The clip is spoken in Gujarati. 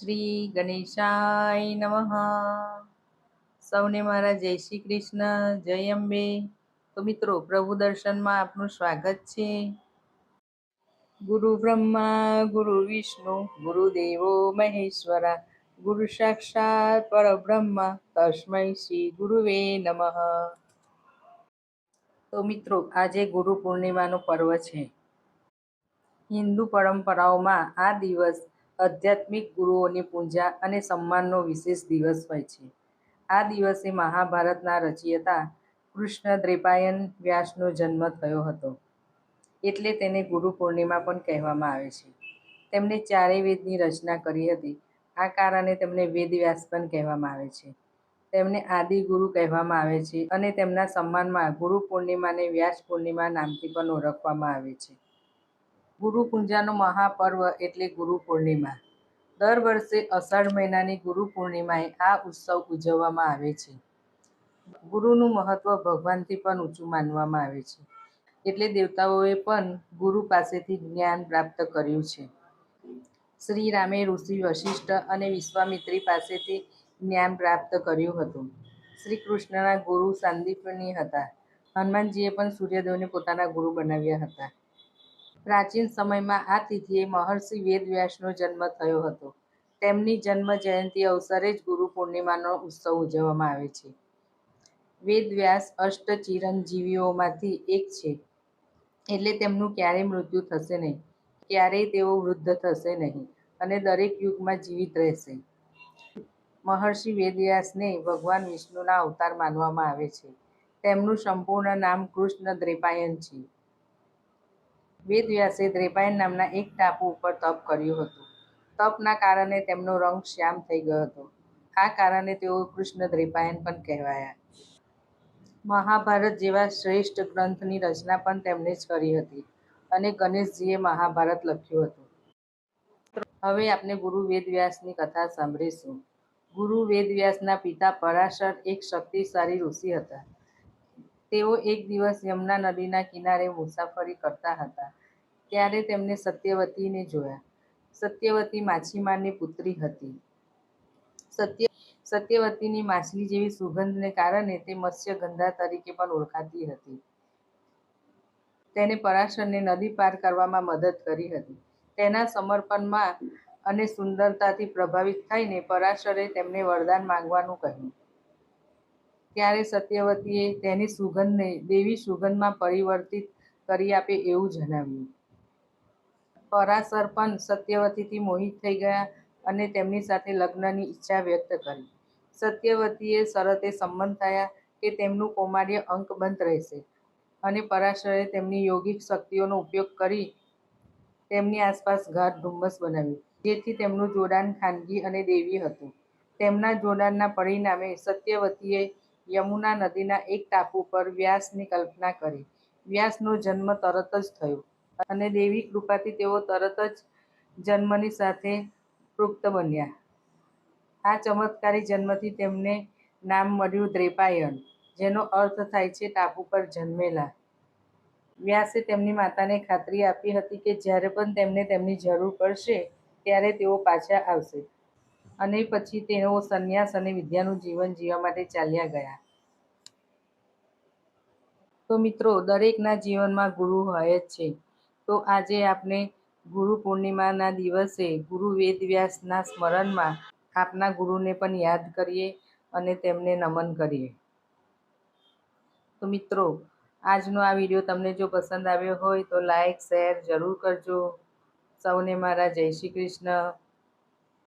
શ્રી ગણેશાય નમઃ. સૌને મારા જય શ્રી કૃષ્ણ, જય અંબે. તો મિત્રો, પ્રભુ દર્શનમાં આપનું સ્વાગત છે. ગુરુ બ્રહ્મા, ગુરુ વિષ્ણુ ગુરુદેવો મહેશ્વરા, ગુરુ સાક્ષાત પરબ્રહ્મ તસ્મય શ્રી ગુરુવે નમઃ. તો મિત્રો, આજે ગુરુ પૂર્ણિમાનું પર્વ છે. હિન્દુ પરંપરાઓમાં આ દિવસ આધ્યાત્મિક ગુરુઓની પૂજા અને સન્માનનો વિશેષ દિવસ હોય છે. આ દિવસે મહાભારતના રચયિતા કૃષ્ણ દ્રેપાયન વ્યાસનો જન્મ થયો હતો. એટલે તેને ગુરુ પૂર્ણિમા પણ કહેવામાં આવે છે. તેમણે ચારેય વેદની રચના કરી હતી. આ કારણે તેમને વેદવ્યાસ પણ કહેવામાં આવે છે. તેમને આદિ ગુરુ કહેવામાં આવે છે અને તેમના સન્માનમાં ગુરુ પૂર્ણિમાને વ્યાસ પૂર્ણિમા નામથી પણ ઓળખવામાં આવે છે. ગુરુ પૂજાનો મહાપર્વ એટલે ગુરુ પૂર્ણિમા. દર વર્ષે અષાઢ મહિનાની ગુરુ પૂર્ણિમાએ આ ઉત્સવ ઉજવવામાં આવે છે. ગુરુનું મહત્વ ભગવાનથી પણ ઊંચું માનવામાં આવે છે. એટલે દેવતાઓએ પણ ગુરુ પાસેથી જ્ઞાન પ્રાપ્ત કર્યું છે. શ્રી રામે ઋષિ વશિષ્ઠ અને વિશ્વામિત્રી પાસેથી જ્ઞાન પ્રાપ્ત કર્યું હતું. શ્રી કૃષ્ણના ગુરુ સાંદીપની હતા. હનુમાનજીએ પણ સૂર્યદેવને પોતાના ગુરુ બનાવ્યા હતા. પ્રાચીન સમયમાં આ તિથિએ મહર્ષિ વેદવ્યાસનો જન્મ થયો હતો. તેમની જન્મ જયંતિ અવસરે જ ગુરુ પૂર્ણિમાનો ઉત્સવ ઉજવવામાં આવે છે. વેદવ્યાસ અષ્ટ ચિરંજીવીઓમાંથી એક છે. એટલે તેમનું ક્યારેય મૃત્યુ થશે નહીં. ક્યારેય તેઓ વૃદ્ધ થશે નહીં અને દરેક યુગમાં જીવિત રહેશે. મહર્ષિ વેદવ્યાસને ભગવાન વિષ્ણુના અવતાર માનવામાં આવે છે. તેમનું સંપૂર્ણ નામ કૃષ્ણ દ્રેપાયન છે. વેદવ્યાસે દ્રેપાયન નામના એક ટાપુ ઉપર તપ કર્યું હતું. તપના કારણે તેમનો રંગ શ્યામ થઈ ગયો હતો. આ કારણે તેઓ કૃષ્ણ દ્રેપાયન પણ કહેવાયા. મહાભારત જેવા શ્રેષ્ઠ ગ્રંથની રચના પણ તેમણે જ કરી હતી અને ગણેશજીએ મહાભારત લખ્યું હતું. હવે આપણે ગુરુ વેદવ્યાસની કથા સાંભળીશું. ગુરુ વેદવ્યાસના પિતા પરાશર એક શક્તિશાળી ઋષિ હતા. તેઓ એક દિવસ યમુના નદીના કિનારે મુસાફરી કરતા હતા. ત્યારે તેમને સત્યવતીને જોયા. સત્યવતી માછીમારની પુત્રી હતી. સત્ય, સત્યવતીની માછલી જેવી સુગંધને કારણે તે મત્સ્યગંધા તરીકે પણ ઓળખાતી હતી. તેને પરાશરને નદી પાર કરવામાં મદદ કરી હતી. તેના સમર્પણમાં અને સુંદરતાથી પ્રભાવિત થઈને પરાશરે તેમને વરદાન માંગવાનું કહ્યું. ત્યારે સત્યવતીએ તેની સુગંધને દેવી સુગંધમાં પરિવર્તિત કરી આપે એવું જણાવ્યું. પરાશર પણ સત્યવતીથી મોહિત થઈ ગયા અને તેમની સાથે લગ્નની ઈચ્છા વ્યક્ત કરી. સત્યવતીએ શરતે સંમત થયા કે તેમનું કૌમાર્ય અંકબંધ રહેશે અને પરાશરે તેમની યોગિક શક્તિઓનો ઉપયોગ કરી તેમની આસપાસ ઘર ધુમ્મસ બનાવ્યું, જેથી તેમનું જોડાણ ખાનગી અને દેવી હતું. તેમના જોડાણના પરિણામે સત્યવતીએ યમુના નદીના એક ટાપુ પર વ્યાસની કલ્પના કરી. વ્યાસનો જન્મ તરત જ થયો. અને દેવી કૃપાથી તેઓ તરત જ જન્મની સાથે પુખ્ત બન્યા. આ ચમત્કારી જન્મથી તેમને નામ મળ્યું દ્રેપાયણ જેનો અર્થ થાય છે ટાપુ પર જન્મેલા. વ્યાસે તેમની માતાને ખાતરી આપી હતી કે જ્યારે પણ તેમને તેમની જરૂર પડશે, ત્યારે તેઓ પાછા આવશે. અને પછી તેઓ સંન્યાસ અને વિદ્યાનું જીવન જીવવા માટે ચાલ્યા ગયા. તો મિત્રો, દરેકના જીવનમાં ગુરુ હોય જ છે. તો આજે આપણે ગુરુ પૂર્ણિમાના દિવસે ગુરુ વેદવ્યાસના સ્મરણમાં આપના ગુરુને પણ યાદ કરીએ અને તેમને નમન કરીએ. તો મિત્રો, આજનો આ વીડિયો તમને જો પસંદ આવ્યો હોય તો લાઈક, શેર જરૂર કરજો. સૌને મારા જય શ્રી કૃષ્ણ.